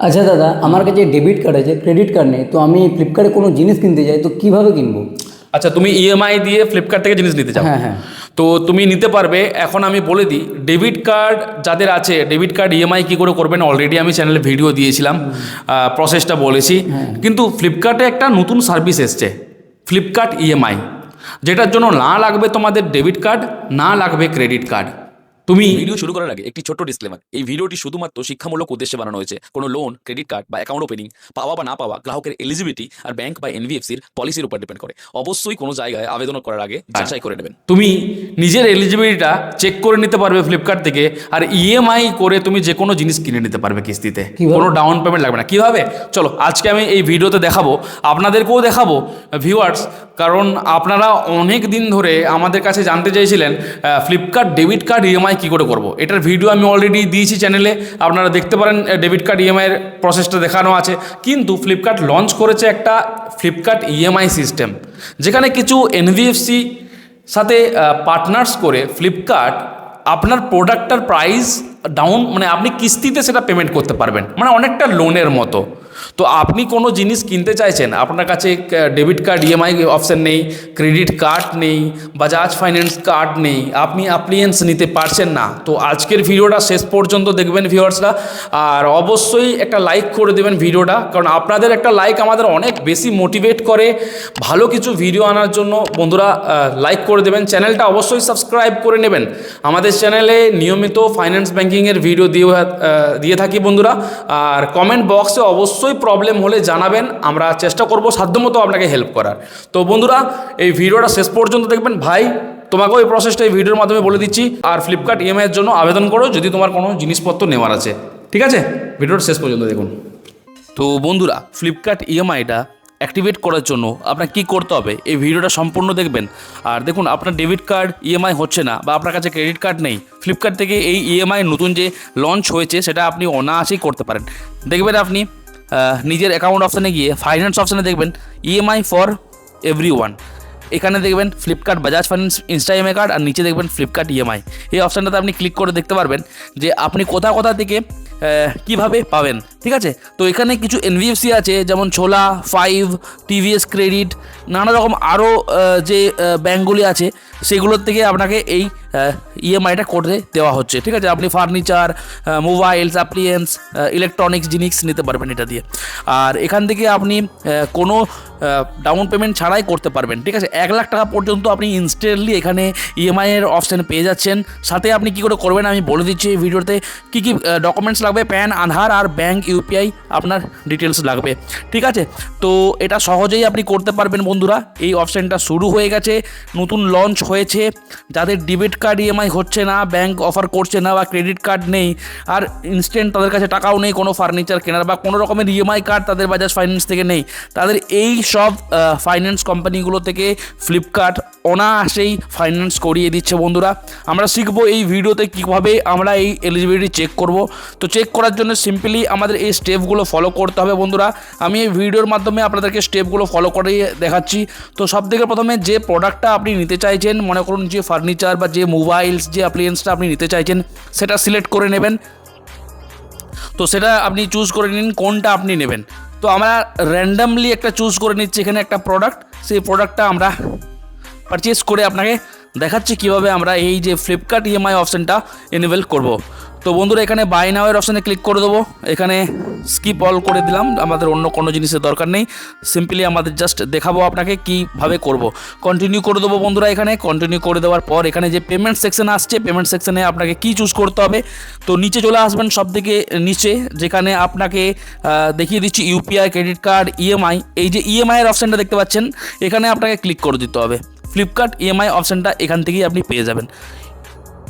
আচ্ছা দাদা আমার কাছে ডেবিট কার্ড আছে ক্রেডিট কার্ড নেই তো আমি ফ্লিপকার্টে কোনো জিনিস কিনতে যাই তো কীভাবে কিনবো? আচ্ছা তুমি ইএমআই দিয়ে ফ্লিপকার্ট থেকে জিনিস নিতে চাও হ্যাঁ হ্যাঁ। তো তুমি নিতে পারবে এখন আমি বলে দিই ডেবিট কার্ড যাদের আছে ডেবিট কার্ড ইএমআই কী করে করবেন অলরেডি আমি চ্যানেলে ভিডিও দিয়েছিলাম প্রসেসটা বলেছি। কিন্তু ফ্লিপকার্টে একটা নতুন সার্ভিস এসছে ফ্লিপকার্ট ইএমআই যেটার জন্য না লাগবে তোমাদের ডেবিট কার্ড না লাগবে ক্রেডিট কার্ড তুমি ভিডিও শুরু করার আগে একটি ছোট্ট ডিসক্লেমার এই ভিডিওটি শুধুমাত্র শিক্ষামূলক উদ্দেশ্যে বানানো হয়েছে। কোনো লোন ক্রেডিট কার্ড বা অ্যাকাউন্ট ওপেনিং পাওয়া বা না পাওয়া গ্রাহকের এলিজিবিলিটি আর ব্যাংক বা এনবিএফসির পলিসির উপর ডিপেন্ড করে। অবশ্যই কোনো জায়গায় আবেদন করার আগে যাচাই করে নেবেন। তুমি নিজের এলিজিবিলিটিটা চেক করে নিতে পারবে ফ্লিপকার্ট থেকে আর ইএমআই করে তুমি যে কোনো জিনিস কিনে নিতে পারবে কিস্তিতে? কোনো ডাউন পেমেন্ট লাগবে না। কীভাবে? চলো আজকে আমি এই ভিডিওতে দেখাবো আপনাদেরকেও দেখাবো ভিউয়ার্স কারণ আপনারা অনেক দিন ধরে আমাদের কাছে জানতে চাইছিলেন ফ্লিপকার্ট ডেবিট কার্ড ইএমআই কী করে করব? এটার ভিডিও আমি অলরেডি দিয়েছি চ্যানেলে আপনারা দেখতে পারেন ডেবিট কার্ড ইএমআইয়ের প্রসেসটা দেখানো আছে। কিন্তু ফ্লিপকার্ট লঞ্চ করেছে একটা ফ্লিপকার্ট ইএমআই সিস্টেম যেখানে কিছু এনভিএফসি সাথে পার্টনার্স করে ফ্লিপকার্ট আপনার প্রোডাক্টটার প্রাইস ডাউন মানে আপনি কিস্তিতে সেটা পেমেন্ট করতে পারবেন। মানে অনেকটা লোনের মতো। তো আপনি কোনো জিনিস কিনতে চাইছেন, আপনার কাছে ডেবিট কার্ড ইএমআই অপশান নেই ক্রেডিট কার্ড নেই বাজাজ ফাইন্যান্স কার্ড নেই, আপনি অ্যাপ্লিয়েন্স নিতে পারছেন না, তো আজকের ভিডিওটা শেষ পর্যন্ত দেখবেন ভিউয়ার্সরা আর অবশ্যই একটা লাইক করে দেবেন ভিডিওটা, কারণ আপনাদের একটা লাইক আমাদের অনেক বেশি মোটিভেট করে। ভালো কিছু ভিডিও আনার জন্য বন্ধুরা লাইক করে দেবেন। চ্যানেলটা অবশ্যই সাবস্ক্রাইব করে নেবেন। আমাদের চ্যানেলে নিয়মিত ফাইন্যান্স ব্যাঙ্কিংয়ের ভিডিও দিয়ে দিয়ে থাকি বন্ধুরা। আর কমেন্ট বক্সে অবশ্যই প্রবলেম হলে জানাবেন, আমরা চেষ্টা করব সাধ্যমতো আপনাকে হেল্প করার। তো বন্ধুরা, এই ভিডিওটা শেষ পর্যন্ত দেখবেন। ভাই, তোমাকেও এই প্রসেসটা এই ভিডিওর মাধ্যমে বলে দিচ্ছি। আর ফ্লিপকার্ট ইএমআই এর জন্য আবেদন করো, যদি তোমার কোনো জিনিসপত্র নেওয়ার আছে। ঠিক আছে? ভিডিওটা শেষ পর্যন্ত দেখুন। তো বন্ধুরা ফ্লিপকার্ট ইএমআইটা অ্যাক্টিভেট করার জন্য আপনার কি করতে হবে? এই ভিডিওটা সম্পূর্ণ দেখবেন। আর দেখুন, আপনার ডেবিট কার্ড ইএমআই হচ্ছে না, বা আপনার কাছে ক্রেডিট কার্ড নেই। ফ্লিপকার্ট থেকে এই ইএমআই নতুন যে লঞ্চ হয়েছে, সেটা আপনি অনায়াসেই করতে পারেন। দেখবেন আপনি নিজের অ্যাকাউন্ট অপশানে গিয়ে ফাইন্যান্স অপশানে দেখবেন ইএমআই ফর এভরি ওয়ান এখানে দেখবেন Flipkart Bajaj finance Insta EMI card আর নিচে দেখবেন ফ্লিপকার্ট ইএমআই এই অপশানটাতে আপনি ক্লিক করে দেখতে পারবেন যে আপনি কোথা কোথা থেকে কীভাবে পাবেন, ঠিক আছে? তো এখানে কিছু এনবিএফসি আছে, যেমন ছোলা ফাইভ টিভিএস ক্রেডিট নানা রকম আরও যে ব্যাঙ্কগুলি আছে, সেগুলোর থেকে আপনাকে এই ইএমআইটা করে দেওয়া হচ্ছে। ঠিক আছে? আপনি ফার্নিচার মোবাইলস অ্যাপ্লিয়েন্স ইলেকট্রনিক্স জিনিস নিতে পারবেন এটা দিয়ে। আর এখান থেকে আপনি কোনো ডাউন পেমেন্ট ছাড়াই করতে পারবেন। ঠিক আছে? এক লাখ টাকা পর্যন্ত আপনি ইনস্ট্যান্টলি এখানে ইএমআই এর অপশান পেয়ে যাচ্ছেন। সাথে আপনি কি করে করবেন? আমি বলে দিচ্ছি এই ভিডিওতে কী কী ডকুমেন্টস লাগবে? প্যান আধার আর ব্যাঙ্ক ইউপিআই আপনার ডিটেলস লাগবে। ঠিক আছে? তো এটা সহজেই আপনি করতে পারবেন বন্ধুরা। এই অপশানটা শুরু হয়ে গেছে। নতুন লঞ্চ হয়েছে। যাদের ডেবিট কার্ড ইএমআই হচ্ছে না ব্যাংক অফার করছে না বা ক্রেডিট কার্ড নেই, আর ইনস্ট্যান্ট তাদের কাছে টাকাও নেই কোনো ফার্নিচার কেনার বা কোনো রকমের ইএমআই কার্ড তাদের বাজাজ ফাইন্যান্স থেকে নেই। তাদের এই সব ফাইন্যান্স কোম্পানিগুলো থেকে ফ্লিপকার্ট অনায়াসেই ফাইন্যান্স করিয়ে দিচ্ছে বন্ধুরা। আমরা শিখব এই ভিডিওতে কীভাবে আমরা এই এলিজিবিলিটি চেক করব। তো চেক করার জন্য সিম্পলি আমাদের এই স্টেপগুলো ফলো করতে হবে বন্ধুরা। আমি এই ভিডিওর মাধ্যমে আপনাদেরকে স্টেপগুলো ফলো করে দেখাচ্ছি। তো সব থেকে প্রথমে যে প্রোডাক্টটা আপনি নিতে চাইছেন, মনে করুন যে ফার্নিচার বা যে মোবাইলস যে অ্যাপ্লিয়েন্সটা আপনি নিতে চাইছেন, সেটা সিলেক্ট করে নেবেন। তো সেটা আপনি চুজ করে নিন, কোনটা আপনি নেবেন। তো আমরা র্যান্ডামলি একটা চুজ করে নিচ্ছি এখানে একটা প্রোডাক্ট সেই প্রোডাক্টটা আমরা পারচেস করে আপনাকে দেখাচ্ছি কীভাবে আমরা এই যে ফ্লিপকার্ট ইএমআই অপশানটা এনেবেল করব। তো বন্ধুরা, এখানে বাই নাওয়ের অপশানে ক্লিক করে দেবো। এখানে স্কিপ অল করে দিলাম। আমাদের অন্য কোনো জিনিসের দরকার নেই। সিম্পলি আমাদের জাস্ট দেখাবো আপনাকে কীভাবে করব। কন্টিনিউ করে দেবো বন্ধুরা এখানে। কন্টিনিউ করে দেওয়ার পর এখানে যে পেমেন্ট সেকশন আসছে পেমেন্ট সেকশনে আপনাকে কি চুজ করতে হবে? তো নিচে চলে আসবেন সব থেকে নিচে, যেখানে আপনাকে দেখিয়ে দিচ্ছি ইউপিআই ক্রেডিট কার্ড ইএমআই এই যে ইএমআই এর অপশানটা দেখতে পাচ্ছেন, এখানে আপনাকে ক্লিক করে দিতে হবে। ফ্লিপকার্ট ইএমআই অপশানটা এখান থেকেই আপনি পেয়ে যাবেন।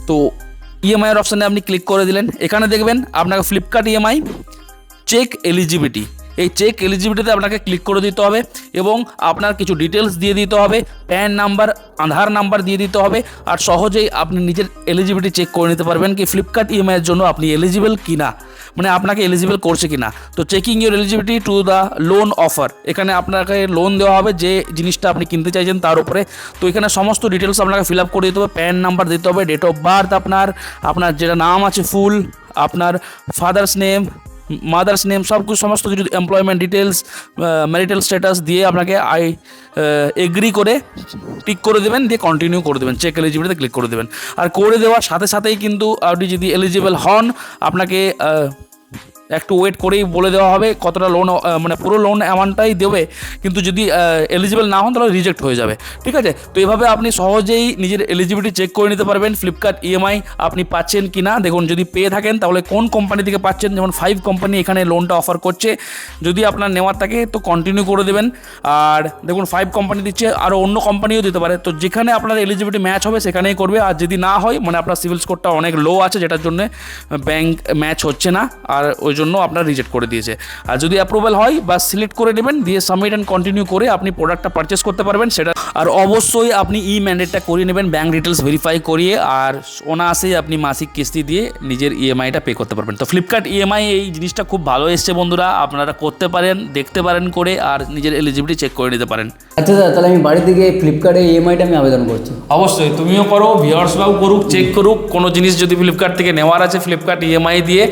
তো ইএমআই এর অপশানে আপনি ক্লিক করে দিলেন। এখানে দেখবেন আপনাকে ফ্লিপকার্ট ইএমআই চেক এলিজিবিলিটি এই চেক এলিজিবিলিটিতে আপনাকে ক্লিক করে দিতে হবে এবং আপনার কিছু ডিটেলস দিয়ে দিতে হবে প্যান নাম্বার আধার নাম্বার দিয়ে দিতে হবে আর সহজেই আপনি নিজের এলিজিবিলিটি চেক করে নিতে পারবেন কি ফ্লিপকার্ট ইএমআই এর জন্য আপনি এলিজিবল কিনা মানে আপনাকে এলিজিবল করছে কি না তো checking your eligibility to the loan offer এখানে আপনাকে লোন দেওয়া হবে যে জিনিসটা আপনি কিনতে চাইছেন তার উপরে। তো এখানে সমস্ত ডিটেলস আপনাকে ফিল আপ করে দিতে হবে প্যান নাম্বার দিতে হবে ডেট অফ বার্থ আপনার আপনার যেটা নাম আছে ফুল আপনার ফাদার্স নেম মাদার্স নেম সব কিছু সমস্ত কিছু এমপ্লয়মেন্ট ডিটেলস ম্যারিটাল স্ট্যাটাস দিয়ে আপনাকে আই এগ্রি করে টিক করে দেবেন, দিয়ে কন্টিনিউ করে দেবেন চেক এলিজিবিলিটিতে ক্লিক করে দেবেন। আর করে দেওয়ার সাথে সাথেই কিন্তু আপনি যদি এলিজিবল হন, আপনাকে একটু ওয়েট করেই বলে দেওয়া হবে কতটা লোন মানে পুরো লোন অ্যামাউন্টটাই দেবে, কিন্তু যদি এলিজিবল না হন তাহলে রিজেক্ট হয়ে যাবে, ঠিক আছে? তো এভাবে আপনি সহজেই নিজের এলিজিবিলিটি চেক করে নিতে পারবেন ফ্লিপকার্ট ইএমআই আপনি পাচ্ছেন কি না দেখুন, যদি পেয়ে থাকেন তাহলে কোন কোম্পানি থেকে পাচ্ছেন? যেমন ফাইভ কোম্পানি এখানে লোনটা অফার করছে। যদি আপনার নেওয়ার থাকে তো কন্টিনিউ করে দেবেন। আর দেখুন ফাইভ কোম্পানি দিচ্ছে আরও অন্য কোম্পানিও দিতে পারে। তো যেখানে আপনার এলিজিবিলিটি ম্যাচ হবে সেখানেই করবে। আর যদি না হয় মানে আপনার সিভিল স্কোরটা অনেক লো আছে, যেটার জন্য ব্যাংক ম্যাচ হচ্ছে না। আর ওই জন্য আপনার রিজেক্ট করে দিয়েছে। আর যদি অ্যাপ্রুভাল হয় বা সিলেক্ট করে নেবেন দিয়ে সাবমিট অ্যান্ড কন্টিনিউ করে আপনি প্রোডাক্টটা পারচেস করতে পারবেন সেটা আর অবশ্যই আপনি ই ম্যান্ডেটটা করিয়ে নেবেন ব্যাঙ্ক ডিটেলস ভেরিফাই করিয়ে আর অনায়াসেই আপনি মাসিক কিস্তি দিয়ে নিজের ইএমআইটা পে করতে পারবেন। তো ফ্লিপকার্ট ইএমআই এই জিনিসটা খুব ভালো এসছে বন্ধুরা আপনারা করতে পারেন দেখতে পারেন করে আর নিজের এলিজিবিলিটি চেক করে নিতে পারেন। আচ্ছা দাদা তাহলে আমি বাড়ি থেকে ফ্লিপকার্টে ইএমআইটা আমি আবেদন করছি। অবশ্যই তুমিও করো ভিওয়ার্সরাও করুক চেক করুক কোনো জিনিস যদি ফ্লিপকার্ট থেকে নেওয়ার আছে ফ্লিপকার্ট ইএমআই দিয়ে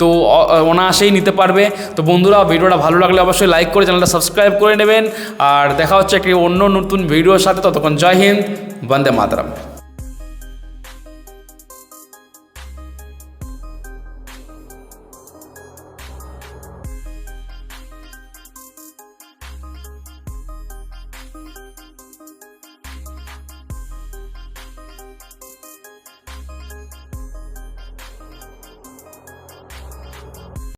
তো অনায়াসেই নিতে পারবে। তো বন্ধুরা, ভিডিওটা ভালো লাগলে অবশ্যই লাইক করে চ্যানেলটা সাবস্ক্রাইব করে নেবেন। আর দেখা হচ্ছে একটি অন্য নতুন ভিডিওর সাথে। ততক্ষণ জয় হিন্দ, বন্দে মাতরম।